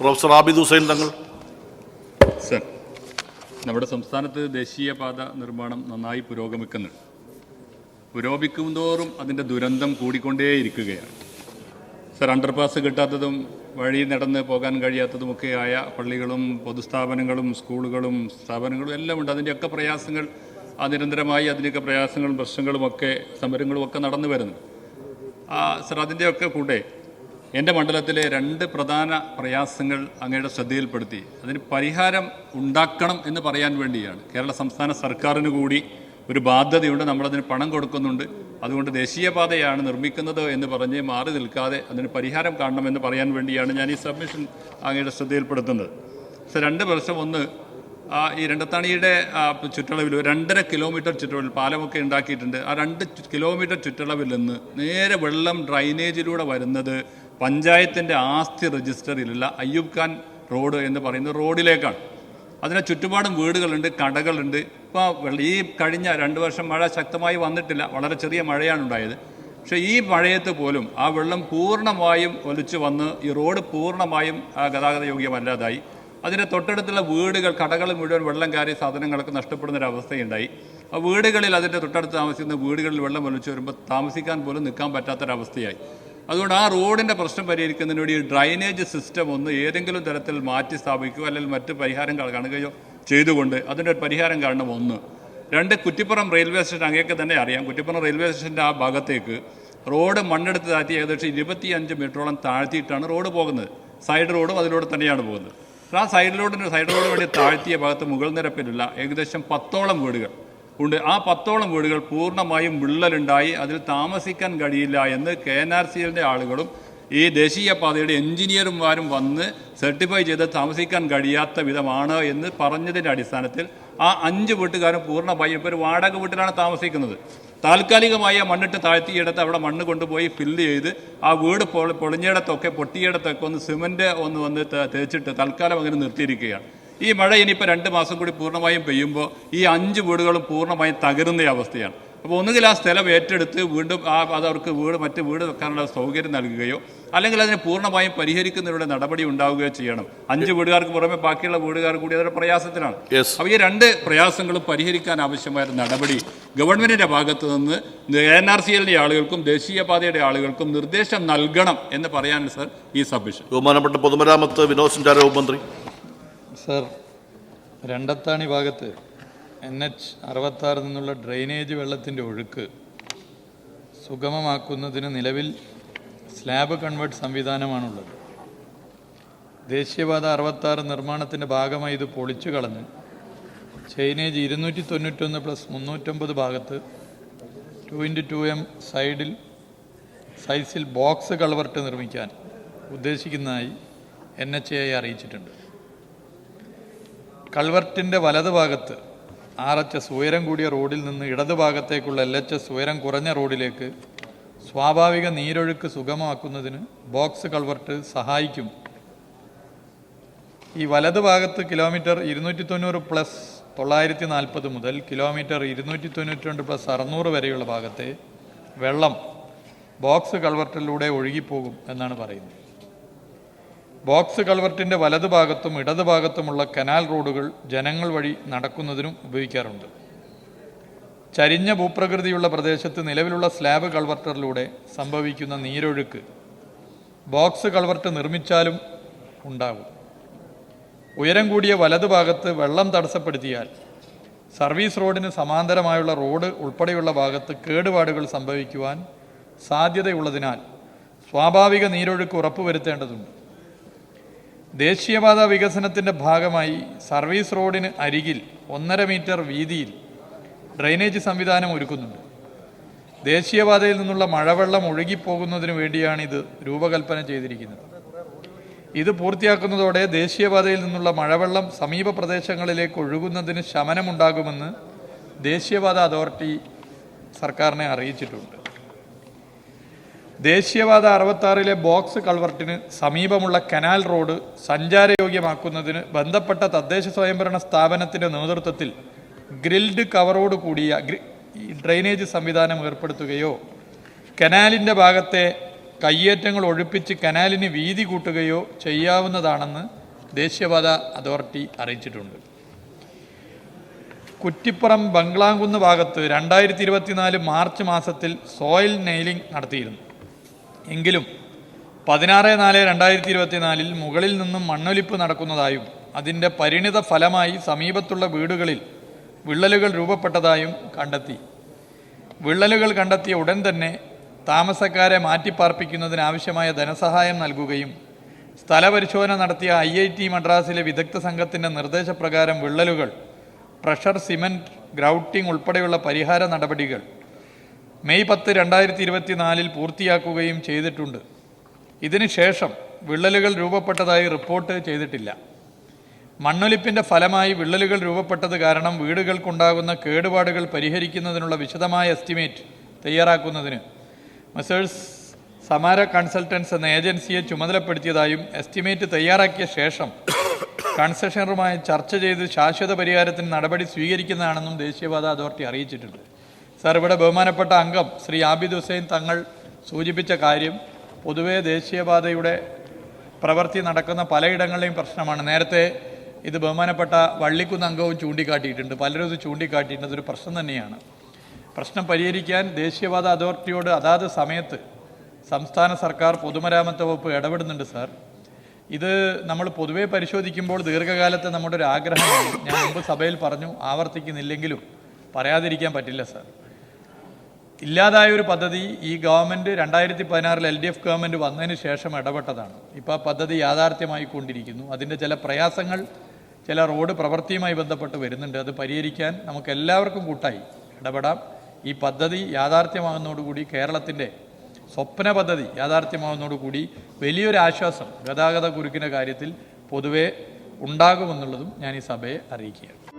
Professor Abid Hussain Thangal. Sir നമ്മുടെ സംസ്ഥാനത്ത് ദേശീയപാത നിർമ്മാണം നന്നായി പുരോഗമിക്കുന്നുണ്ട്. പുരോഗമിക്കുന്തോറും അതിന്റെ ദുരന്തം കൂടിക്കൊണ്ടേയിരിക്കുകയാണ്. സർ അണ്ടർപാസ് കിട്ടാത്തതും വഴി നടന്ന് പോകാൻ കഴിയാത്തതുമൊക്കെ ആയ പള്ളികളും പൊതുസ്ഥാപനങ്ങളും സ്കൂളുകളും സ്ഥാപനങ്ങളും എല്ലാം ഉണ്ട്. അതിന്റെയൊക്കെ പ്രയാസങ്ങൾ ആ നിരന്തരമായി അതിന്റെയൊക്കെ പ്രയാസങ്ങളും പ്രശ്നങ്ങളുമൊക്കെ സമരങ്ങളുമൊക്കെ നടന്നു വരുന്നു. സർ അതിന്റെയൊക്കെ കൂടെ എന്റെ മണ്ഡലത്തിലെ രണ്ട് പ്രധാന പ്രയാസങ്ങൾ അങ്ങയുടെ ശ്രദ്ധയിൽപ്പെടുത്തി. അതിന് പരിഹാരം ഉണ്ടാക്കണം എന്ന് പറയാൻ വേണ്ടിയാണ്. കേരള സംസ്ഥാന സർക്കാരിന് കൂടി ഒരു ബാധ്യതയുണ്ട്. നമ്മളതിന് പണം കൊടുക്കുന്നുണ്ട്. അതുകൊണ്ട് ദേശീയപാതയാണ് നിർമ്മിക്കുന്നത് എന്ന് പറഞ്ഞ് മാറി നിൽക്കാതെ അതിന് പരിഹാരം കാണണമെന്ന് പറയാൻ വേണ്ടിയാണ് ഞാൻ ഈ സബ്മിഷൻ അങ്ങയുടെ ശ്രദ്ധയിൽപ്പെടുത്തുന്നത്. പക്ഷേ രണ്ട് വർഷം ഒന്ന് ഈ രണ്ടത്താണിയുടെ ചുറ്റളവിൽ രണ്ടര കിലോമീറ്റർ ചുറ്റളവിൽ പാലമൊക്കെ ഉണ്ടാക്കിയിട്ടുണ്ട്. ആ രണ്ട് കിലോമീറ്റർ ചുറ്റളവിൽ നിന്ന് നേരെ വെള്ളം ഡ്രൈനേജിലൂടെ വരുന്നത് പഞ്ചായത്തിന്റെ ആസ്തി രജിസ്റ്ററിലുള്ള അയ്യൂബ് ഖാൻ റോഡ് എന്ന് പറയുന്ന റോഡിലേക്കാണ്. അതിന് ചുറ്റുപാടും വീടുകളുണ്ട് കടകളുണ്ട്. ഇപ്പോൾ ഈ കഴിഞ്ഞ രണ്ട് വർഷം മഴ ശക്തമായി വന്നിട്ടില്ല. വളരെ ചെറിയ മഴയാണ് ഉണ്ടായത്. പക്ഷേ ഈ മഴയത്ത് പോലും ആ വെള്ളം പൂർണമായും ഒലിച്ചു വന്ന് ഈ റോഡ് പൂർണമായും ഗതാഗത യോഗ്യമല്ലാതായി. അതിന്റെ തൊട്ടടുത്തുള്ള വീടുകൾ കടകൾ മുഴുവൻ വെള്ളം കയറി സാധനങ്ങളൊക്കെ നഷ്ടപ്പെടുന്ന ഒരു അവസ്ഥയുണ്ടായി. ആ വീടുകളിൽ അതിന്റെ തൊട്ടടുത്ത് താമസിക്കുന്ന വീടുകളിൽ വെള്ളം ഒലിച്ചു വരുമ്പോൾ താമസിക്കാൻ പോലും നിൽക്കാൻ പറ്റാത്തൊരവസ്ഥയായി. അതുകൊണ്ട് ആ റോഡിന്റെ പ്രശ്നം പരിഹരിക്കുന്നതിന് വേണ്ടി ഡ്രൈനേജ് സിസ്റ്റം ഒന്ന് ഏതെങ്കിലും തരത്തിൽ മാറ്റി സ്ഥാപിക്കുകയോ അല്ലെങ്കിൽ മറ്റ് പരിഹാരം കാണുകയോ ചെയ്തുകൊണ്ട് അതിന്റെ പരിഹാരം കാണണം ഒന്ന്. രണ്ട് കുറ്റിപ്പുറം റെയിൽവേ സ്റ്റേഷൻ അങ്ങേക്ക് തന്നെ അറിയാം. കുറ്റിപ്പുറം റെയിൽവേ സ്റ്റേഷന്റെ ആ ഭാഗത്തേക്ക് റോഡ് മണ്ണെടുത്ത് താഴ്ത്തി ഏകദേശം ഇരുപത്തിയഞ്ച് മീറ്ററോളം താഴ്ത്തിയിട്ടാണ് റോഡ് പോകുന്നത്. സൈഡ് റോഡും അതിലൂടെ തന്നെയാണ് പോകുന്നത്. ആ സൈഡ് റോഡിന് സൈഡ് റോഡ് വേണ്ടി താഴ്ത്തിയ ഭാഗത്ത് മുകൾ നിരപ്പിലുള്ള ഏകദേശം പത്തോളം വീടുകൾ. ഉണ്ട്. ആ പത്തോളം വീടുകൾ പൂർണമായും വിള്ളലുണ്ടായി. അതിൽ താമസിക്കാൻ കഴിയില്ല എന്ന് കെ എൻ ആർ സി എല്ലിന്റെ ആളുകളും ഈ ദേശീയപാതയുടെ എഞ്ചിനീയർമാരും വന്ന് സർട്ടിഫൈ ചെയ്ത് താമസിക്കാൻ കഴിയാത്ത വിധമാണ് എന്ന് പറഞ്ഞതിന്റെ അടിസ്ഥാനത്തിൽ ആ അഞ്ച് വീട്ടുകാരും പൂർണമായും ഇപ്പോൾ ഒരു വാടക വീട്ടിലാണ് താമസിക്കുന്നത്. താൽക്കാലികമായി മണ്ണിട്ട് താഴ്ത്തിയിടത്ത് അവിടെ മണ്ണ് കൊണ്ടുപോയി ഫില്ല് ചെയ്ത് ആ വീട് പൊളി പൊളിഞ്ഞിടത്തൊക്കെ പൊട്ടിയിടത്തൊക്കെ ഒന്ന് സിമന്റ് ഒന്ന് വന്ന് തേച്ചിട്ട് തൽക്കാലം അങ്ങനെ നിർത്തിയിരിക്കുകയാണ്. ഈ മഴ ഇനിയിപ്പോൾ രണ്ട് മാസം കൂടി പൂർണമായും പെയ്യുമ്പോൾ ഈ അഞ്ച് വീടുകളും പൂർണമായും തകരുന്ന അവസ്ഥയാണ്. അപ്പോൾ ഒന്നുകിൽ ആ സ്ഥലം ഏറ്റെടുത്ത് വീണ്ടും ആ അത് അവർക്ക് വീട് മറ്റ് വീട് വെക്കാനുള്ള സൗകര്യം നൽകുകയോ അല്ലെങ്കിൽ അതിനെ പൂർണമായും പരിഹരിക്കുന്നതിനുള്ള നടപടി ഉണ്ടാവുകയോ ചെയ്യണം. അഞ്ച് വീടുകാർക്ക് പുറമെ ബാക്കിയുള്ള വീടുകാർ കൂടി അതൊരു പ്രയാസത്തിലാണ്. അപ്പോൾ ഈ രണ്ട് പ്രയാസങ്ങളും പരിഹരിക്കാൻ ആവശ്യമായ നടപടി ഗവൺമെന്റിന്റെ ഭാഗത്തു നിന്ന് എൻ ആർ സി എല്ലിന്റെ ആളുകൾക്കും ദേശീയപാതയുടെ ആളുകൾക്കും നിർദ്ദേശം നൽകണം എന്ന് പറയാൻ സർ ഈ സബ്മിഷൻ. ബഹുമാനപ്പെട്ട പൊതുമരാമത്ത് വിനോദസഞ്ചാര സഞ്ചാര മന്ത്രി. സർ രണ്ടത്താണി ഭാഗത്ത് എൻ എച്ച് അറുപത്താറിൽ നിന്നുള്ള ഡ്രെയിനേജ് വെള്ളത്തിന്റെ ഒഴുക്ക് സുഗമമാക്കുന്നതിന് നിലവിൽ സ്ലാബ് കൺവേർട്ട് സംവിധാനമാണുള്ളത്. ദേശീയപാത അറുപത്താറ് നിർമ്മാണത്തിന്റെ ഭാഗമായി ഇത് പൊളിച്ചു കളഞ്ഞ് ചൈനേജ് ഇരുന്നൂറ്റി തൊണ്ണൂറ്റൊന്ന് പ്ലസ് മുന്നൂറ്റമ്പത് ഭാഗത്ത് ടു ഇന്റു ടു എം സൈഡിൽ സൈസിൽ ബോക്സ് കൾവർട്ട് നിർമ്മിക്കാൻ ഉദ്ദേശിക്കുന്നതായി എൻ എച്ച് എ അറിയിച്ചിട്ടുണ്ട്. കൾവർട്ടിന്റെ വലതുഭാഗത്ത് ആർ എച്ച് എസ് ഉയരം കൂടിയ റോഡിൽ നിന്ന് ഇടതുഭാഗത്തേക്കുള്ള എൽ എച്ച് എസ് ഉയരം കുറഞ്ഞ റോഡിലേക്ക് സ്വാഭാവിക നീരൊഴുക്ക് സുഗമമാക്കുന്നതിന് ബോക്സ് കൾവർട്ട് സഹായിക്കും. ഈ വലതുഭാഗത്ത് കിലോമീറ്റർ ഇരുന്നൂറ്റി തൊണ്ണൂറ് പ്ലസ് തൊള്ളായിരത്തി നാൽപ്പത് മുതൽ കിലോമീറ്റർ ഇരുന്നൂറ്റി തൊണ്ണൂറ്റി രണ്ട് പ്ലസ് അറുന്നൂറ് വരെയുള്ള ഭാഗത്തെ വെള്ളം ബോക്സ് കൾവർട്ടിലൂടെ ഒഴുകിപ്പോകും എന്നാണ് പറയുന്നത്. ബോക്സ് കൾവർട്ടിന്റെ വലതുഭാഗത്തും ഇടതുഭാഗത്തുമുള്ള കനാൽ റോഡുകൾ ജനങ്ങൾ വഴി നടക്കുന്നതിനും ഉപയോഗിക്കാറുണ്ട്. ചരിഞ്ഞ ഭൂപ്രകൃതിയുള്ള പ്രദേശത്ത് നിലവിലുള്ള സ്ലാബ് കൾവർട്ടറിലൂടെ സംഭവിക്കുന്ന നീരൊഴുക്ക് ബോക്സ് കൾവർട്ട് നിർമ്മിച്ചാലും ഉണ്ടാകും. ഉയരം കൂടിയ വലതുഭാഗത്ത് വെള്ളം തടസ്സപ്പെടുത്തിയാൽ സർവീസ് റോഡിന് സമാന്തരമായുള്ള റോഡ് ഉൾപ്പെടെയുള്ള ഭാഗത്ത് കേടുപാടുകൾ സംഭവിക്കുവാൻ സാധ്യതയുള്ളതിനാൽ സ്വാഭാവിക നീരൊഴുക്ക് ഉറപ്പുവരുത്തേണ്ടതുണ്ട്. ദേശീയപാത വികസനത്തിന്റെ ഭാഗമായി സർവീസ് റോഡിന് അരികിൽ ഒന്നര മീറ്റർ വീതിയിൽ ഡ്രെയിനേജ് സംവിധാനം ഒരുക്കുന്നുണ്ട്. ദേശീയപാതയിൽ നിന്നുള്ള മഴവെള്ളം ഒഴുകിപ്പോകുന്നതിന് വേണ്ടിയാണ് ഇത് രൂപകൽപ്പന ചെയ്തിരിക്കുന്നത്. ഇത് പൂർത്തിയാക്കുന്നതോടെ ദേശീയപാതയിൽ നിന്നുള്ള മഴവെള്ളം സമീപ പ്രദേശങ്ങളിലേക്ക് ഒഴുകുന്നതിന് ശമനമുണ്ടാകുമെന്ന് ദേശീയപാത അതോറിറ്റി സർക്കാരിനെ അറിയിച്ചിട്ടുണ്ട്. ദേശീയപാത അറുപത്താറിലെ ബോക്സ് കൾവർട്ടിന് സമീപമുള്ള കനാൽ റോഡ് സഞ്ചാരയോഗ്യമാക്കുന്നതിന് ബന്ധപ്പെട്ട തദ്ദേശ സ്വയംഭരണ സ്ഥാപനത്തിന്റെ നേതൃത്വത്തിൽ ഗ്രിൽഡ് കവറോട് കൂടിയ ഡ്രെയിനേജ് സംവിധാനം ഏർപ്പെടുത്തുകയോ കനാലിന്റെ ഭാഗത്തെ കയ്യേറ്റങ്ങൾ ഒഴിപ്പിച്ച് കനാലിന് വീതി കൂട്ടുകയോ ചെയ്യാവുന്നതാണെന്ന് ദേശീയപാത അതോറിറ്റി അറിയിച്ചിട്ടുണ്ട്. കുറ്റിപ്പുറം ബംഗ്ലാംകുന്ന് ഭാഗത്ത് രണ്ടായിരത്തി ഇരുപത്തിനാല് മാർച്ച് മാസത്തിൽ സോയിൽ നെയിലിംഗ് നടത്തിയിരുന്നു. എങ്കിലും പതിനാറ് നാല് രണ്ടായിരത്തി ഇരുപത്തിനാലിൽ മുകളിൽ നിന്നും മണ്ണൊലിപ്പ് നടക്കുന്നതായും അതിന്റെ പരിണിത ഫലമായി സമീപത്തുള്ള വീടുകളിൽ വിള്ളലുകൾ രൂപപ്പെട്ടതായും കണ്ടെത്തി. വിള്ളലുകൾ കണ്ടെത്തിയ ഉടൻ തന്നെ താമസക്കാരെ മാറ്റിപ്പാർപ്പിക്കുന്നതിനാവശ്യമായ ധനസഹായം നൽകുകയും സ്ഥലപരിശോധന നടത്തിയ ഐ ഐ ടി മദ്രാസിലെ വിദഗ്ധ സംഘത്തിന്റെ നിർദ്ദേശപ്രകാരം വിള്ളലുകൾ പ്രഷർ സിമന്റ് ഗ്രൗട്ടിംഗ് ഉൾപ്പെടെയുള്ള പരിഹാര നടപടികൾ മെയ് പത്ത് രണ്ടായിരത്തി ഇരുപത്തിനാലിൽ പൂർത്തിയാക്കുകയും ചെയ്തിട്ടുണ്ട്. ഇതിനുശേഷം വിള്ളലുകൾ രൂപപ്പെട്ടതായി റിപ്പോർട്ട് ചെയ്തിട്ടില്ല. മണ്ണൊലിപ്പിന്റെ ഫലമായി വിള്ളലുകൾ രൂപപ്പെട്ടത് കാരണം വീടുകൾക്കുണ്ടാകുന്ന കേടുപാടുകൾ പരിഹരിക്കുന്നതിനുള്ള വിശദമായ എസ്റ്റിമേറ്റ് തയ്യാറാക്കുന്നതിന് മെസേഴ്സ് സമാര കൺസൾട്ടൻസ് എന്ന ഏജൻസിയെ ചുമതലപ്പെടുത്തിയതായും എസ്റ്റിമേറ്റ് തയ്യാറാക്കിയ ശേഷം കൺസെഷണറുമായി ചർച്ച ചെയ്ത് ശാശ്വത പരിഹാരത്തിന് നടപടി സ്വീകരിക്കുന്നതാണെന്നും ദേശീയപാത അതോറിറ്റി അറിയിച്ചിട്ടുണ്ട്. സാർ ഇവിടെ ബഹുമാനപ്പെട്ട അംഗം ശ്രീ ആബിദ് ഹുസൈൻ തങ്ങൾ സൂചിപ്പിച്ച കാര്യം പൊതുവേ ദേശീയപാതയുടെ പ്രവൃത്തി നടക്കുന്ന പലയിടങ്ങളിലെയും പ്രശ്നമാണ്. നേരത്തെ ഇത് ബഹുമാനപ്പെട്ട വള്ളിക്കുന്ന് അംഗവും ചൂണ്ടിക്കാട്ടിയിട്ടുണ്ട്. പലരും ഇത് ചൂണ്ടിക്കാട്ടിയിട്ടുണ്ട്. അതൊരു പ്രശ്നം തന്നെയാണ്. പ്രശ്നം പരിഹരിക്കാൻ ദേശീയപാത അതോറിറ്റിയോട് അതാത് സമയത്ത് സംസ്ഥാന സർക്കാർ പൊതുമരാമത്ത് വകുപ്പ് ഇടപെടുന്നുണ്ട് സാർ. ഇത് നമ്മൾ പൊതുവേ പരിശോധിക്കുമ്പോൾ ദീർഘകാലത്തെ നമ്മുടെ ഒരു ആഗ്രഹമാണ്. ഞാൻ മുമ്പ് സഭയിൽ പറഞ്ഞു ആവർത്തിക്കുന്നില്ലെങ്കിലും പറയാതിരിക്കാൻ പറ്റില്ല സാർ. ഇല്ലാതായ ഒരു പദ്ധതി ഈ ഗവൺമെന്റ് രണ്ടായിരത്തി പതിനാറിൽ എൽ ഡി എഫ് ഗവൺമെന്റ് വന്നതിന് ശേഷം ഇടപെട്ടതാണ്. ഇപ്പോൾ ആ പദ്ധതി യാഥാർത്ഥ്യമായി കൊണ്ടിരിക്കുന്നു അതിന്റെ ചില പ്രയാസങ്ങൾ ചില റോഡ് പ്രവൃത്തിയുമായി ബന്ധപ്പെട്ട് വരുന്നുണ്ട്. അത് പരിഹരിക്കാൻ നമുക്ക് എല്ലാവർക്കും കൂട്ടായി ഇടപെടാം. ഈ പദ്ധതി യാഥാർത്ഥ്യമാകുന്നതോടുകൂടി കേരളത്തിന്റെ സ്വപ്ന പദ്ധതി യാഥാർത്ഥ്യമാകുന്നതോടുകൂടി വലിയൊരു ആശ്വാസം ഗതാഗത കുരുക്കിന്റെ കാര്യത്തിൽ പൊതുവെ ഉണ്ടാകുമെന്നുള്ളതും ഞാൻ ഈ സഭയെ അറിയിക്കുകയാണ്.